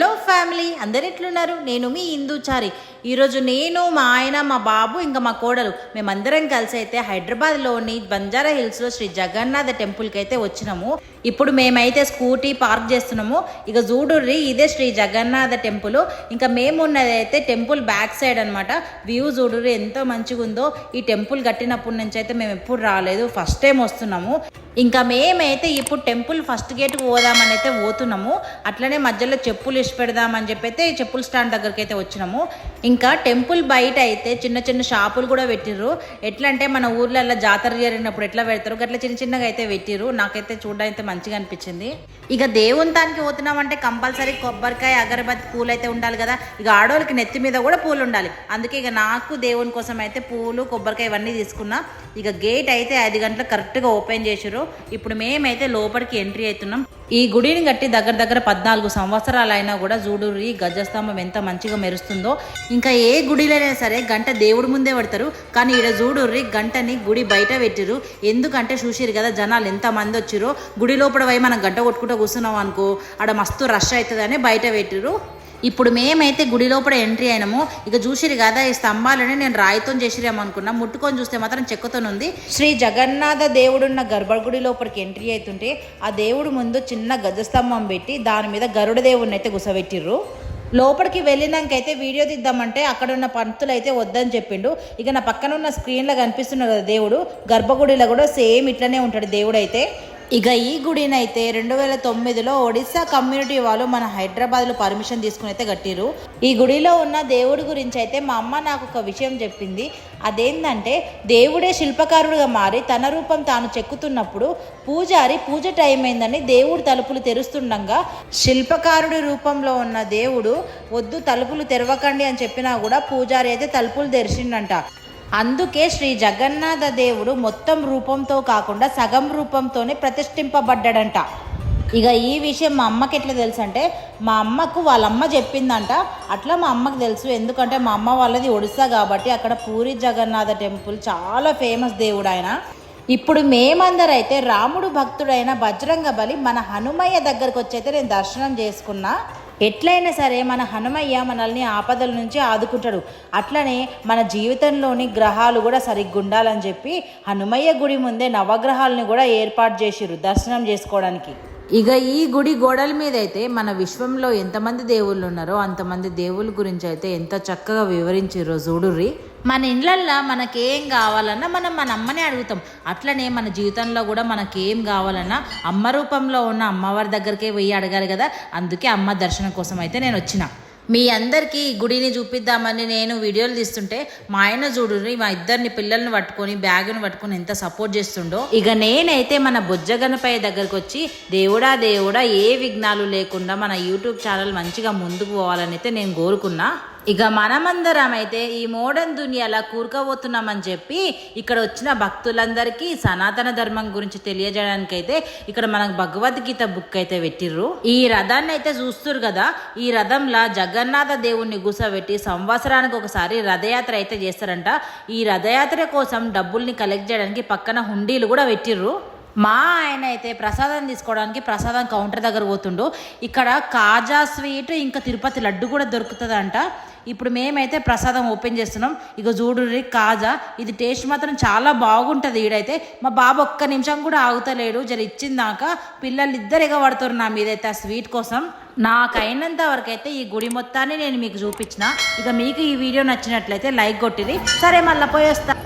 Hello family ఎట్లున్నారు? నేను మీ ఇందుచారి ఈరోజు నేను మా ఆయన మా బాబు ఇంకా మా కోడలు. మేమందరం కలిసి అయితే హైదరాబాద్లోని బంజారా హిల్స్లో శ్రీ జగన్నాథ టెంపుల్కి అయితే వచ్చినాము. ఇప్పుడు మేమైతే స్కూటీ పార్క్ చేస్తున్నాము. ఇక చూడుర్రి ఇదే శ్రీ జగన్నాథ టెంపుల్. ఇంకా మేమున్నది అయితే టెంపుల్ బ్యాక్ సైడ్ అనమాట వ్యూ చూడుర్రి ఎంతో మంచిగా ఉందో ఈ టెంపుల్ కట్టినప్పటి నుంచి అయితే మేము ఎప్పుడు రాలేదు. ఫస్ట్ టైం వస్తున్నాము. ఇంకా మేమైతే ఇప్పుడు టెంపుల్ ఫస్ట్ గేట్కి పోదామని అయితే పోతున్నాము. అట్లనే మధ్యలో చెప్పులు ఇష్ట పెడదామని చెప్పి అయితే చెప్పుల స్టాండ్ దగ్గరికి అయితే వచ్చినాము. ఇంకా టెంపుల్ బయట అయితే చిన్న చిన్న షాపులు కూడా పెట్టిర్రు. ఎట్లా అంటే మన ఊర్లలో జాతర జరిగినప్పుడు ఎట్లా పెడతారు? అట్లా చిన్న చిన్నగా అయితే పెట్టిర్రు. నాకైతే చూడడానికి మంచిగా అనిపించింది. ఇక దేవుని తానికి పోతున్నామంటే కంపల్సరీ కొబ్బరికాయ అగరబత్తి పూలు అయితే ఉండాలి కదా. ఇక ఆడవాళ్ళకి నెత్తి మీద కూడా పూలు ఉండాలి. అందుకే ఇక నాకు దేవుని కోసం అయితే పూలు కొబ్బరికాయ ఇవన్నీ తీసుకున్నా. ఇక గేట్ అయితే ఐదు గంటలకు కరెక్ట్గా ఓపెన్ చేశారు. ఇప్పుడు మేమైతే లోపలికి ఎంట్రీ అవుతున్నాం. ఈ గుడిని కట్టి దగ్గర దగ్గర పద్నాలుగు సంవత్సరాలు అయినా కూడా జూడూరి గజస్తంభం ఎంత మంచిగా మెరుస్తుందో. ఇంకా ఏ గుడిలైనా సరే గంట దేవుడి ముందే పడతారు. కానీ ఈడ జూడూరి గంటని గుడి బయట పెట్టిరు ఎందుకంటే చూసిరు కదా జనాలు ఎంత మంది వచ్చిరో గుడి లోపల పోయి మనం గంట కొట్టుకుంటూ కూర్చున్నాం అనుకో ఆడ మస్తు రష్ అవుతుందని బయట పెట్టిరు ఇప్పుడు మేమైతే గుడి లోపల ఎంట్రీ అయినాము. ఇక చూసిరు కదా ఈ స్తంభాలని నేను రాయితో చేసిరేమనుకున్నా ముట్టుకొని చూస్తే మాత్రం చెక్కతో ఉంది. శ్రీ జగన్నాథ దేవుడున్న గర్భగుడి లోపలికి ఎంట్రీ అవుతుంటే ఆ దేవుడు ముందు చిన్న గజస్తంభం పెట్టి దాని మీద గరుడ దేవుడిని అయితే గుసబెట్టిర్రు. లోపలికి వెళ్ళినాకైతే వీడియో తీద్దామంటే అక్కడ ఉన్న పంతులు అయితే వద్దని చెప్పిండు. ఇక నా పక్కన ఉన్న స్క్రీన్లో కనిపిస్తున్నాడు కదా దేవుడు గర్భగుడిలో కూడా సేమ్ ఇట్లనే ఉంటాడు దేవుడు అయితే ఇక ఈ గుడినైతే రెండు వేల తొమ్మిదిలో ఒడిస్సా కమ్యూనిటీ వాళ్ళు మన హైదరాబాద్లో పర్మిషన్ తీసుకుని అయితే కట్టిరు ఈ గుడిలో ఉన్న దేవుడి గురించి అయితే మా అమ్మ నాకు ఒక విషయం చెప్పింది. అదేంటంటే దేవుడే శిల్పకారుడుగా మారి తన రూపం తాను చెక్కుతున్నప్పుడు పూజారి పూజ టైం అయిందని దేవుడు తలుపులు తెరుస్తుండగా శిల్పకారుడి రూపంలో ఉన్న దేవుడు వద్దు తలుపులు తెరవకండి అని చెప్పినా కూడా పూజారి అయితే తలుపులు తెరిచిండంట. అందుకే శ్రీ జగన్నాథ దేవుడు మొత్తం రూపంతో కాకుండా సగం రూపంతోనే ప్రతిష్ఠింపబడ్డాడంట. ఇక ఈ విషయం మా అమ్మకి ఎట్లా తెలుసు అంటే మా అమ్మకు వాళ్ళ అమ్మ చెప్పిందంట. అట్లా మా అమ్మకు తెలుసు. ఎందుకంటే మా అమ్మ వాళ్ళది ఒడిస్సా కాబట్టి అక్కడ పూరి జగన్నాథ టెంపుల్ చాలా ఫేమస్ దేవుడు ఆయన ఇప్పుడు మేమందరైతే రాముడు భక్తుడైన బజరంగ బలి మన హనుమయ్య దగ్గరకు వచ్చి అయితే నేను దర్శనం చేసుకున్నా. ఎట్లయినా సరే మన హనుమయ్య మనల్ని ఆపదల నుంచి ఆదుకుంటాడు. అట్లనే మన జీవితంలోని గ్రహాలు కూడా సరిగ్గా ఉండాలని చెప్పి హనుమయ్య గుడి ముందే నవగ్రహాలను కూడా ఏర్పాటు చేసిరు దర్శనం చేసుకోవడానికి. ఇక ఈ గుడి గోడల మీద అయితే మన విశ్వంలో ఎంతమంది దేవుళ్ళు ఉన్నారో అంతమంది దేవుళ్ళ గురించి అయితే ఎంత చక్కగా వివరించారో చూడుర్రి. మన ఇండ్లల్లో మనకేం కావాలన్నా మనం మన అమ్మని అడుగుతాం. అట్లనే మన జీవితంలో కూడా మనకేం కావాలన్నా అమ్మ రూపంలో ఉన్న అమ్మవారి దగ్గరికే పోయి అడగాలి కదా. అందుకే అమ్మ దర్శనం కోసం అయితే నేను వచ్చిన. మీ అందరికీ ఈ గుడిని చూపిద్దామని నేను వీడియోలు తీస్తుంటే మా ఆయన చూడుని మా ఇద్దరిని పిల్లల్ని పట్టుకొని బ్యాగుని పట్టుకొని ఎంత సపోర్ట్ చేస్తుండో. ఇక నేనైతే మన బొజ్జగనపై దగ్గరకు వచ్చి దేవుడా దేవుడా ఏ విఘ్నాలు లేకుండా మన యూట్యూబ్ ఛానల్ మంచిగా ముందుకు పోవాలని అయితే నేను కోరుకున్నా. ఇక మనమందరం అయితే ఈ మోడర్న్ దునియాలా కూరుకోబోతున్నామని చెప్పి ఇక్కడ వచ్చిన భక్తులందరికీ సనాతన ధర్మం గురించి తెలియజేయడానికి అయితే ఇక్కడ మనకు భగవద్గీత బుక్ అయితే పెట్టిర్రు. ఈ రథాన్ని అయితే చూస్తురు కదా ఈ రథంలా జగన్నాథ దేవుణ్ణి గుసబెట్టి సంవత్సరానికి ఒకసారి రథయాత్ర అయితే చేస్తారంట. ఈ రథయాత్ర కోసం డబ్బుల్ని కలెక్ట్ చేయడానికి పక్కన హుండీలు కూడా పెట్టిర్రు. మా ఆయన అయితే ప్రసాదం తీసుకోవడానికి ప్రసాదం కౌంటర్ దగ్గర పోతుండు. ఇక్కడ కాజా స్వీట్ ఇంకా తిరుపతి లడ్డు కూడా దొరుకుతుందంట. ఇప్పుడు మేమైతే ప్రసాదం ఓపెన్ చేస్తున్నాం. ఇక చూడుర్రి కాజా ఇది టేస్ట్ మాత్రం చాలా బాగుంటుంది ఈడైతే. మా బాబు ఒక్క నిమిషం కూడా ఆగుతలేడు జర ఇచ్చిందాక పిల్లలు ఇద్దరు ఎగబడుతున్నారు నా మీదైతే ఆ స్వీట్ కోసం. నాకైనంత వరకు అయితే ఈ గుడి మొత్తాన్ని నేను మీకు చూపించిన. ఇక మీకు ఈ వీడియో నచ్చినట్లయితే లైక్ కొట్టిరి. సరే మళ్ళీ పోయి వస్తా.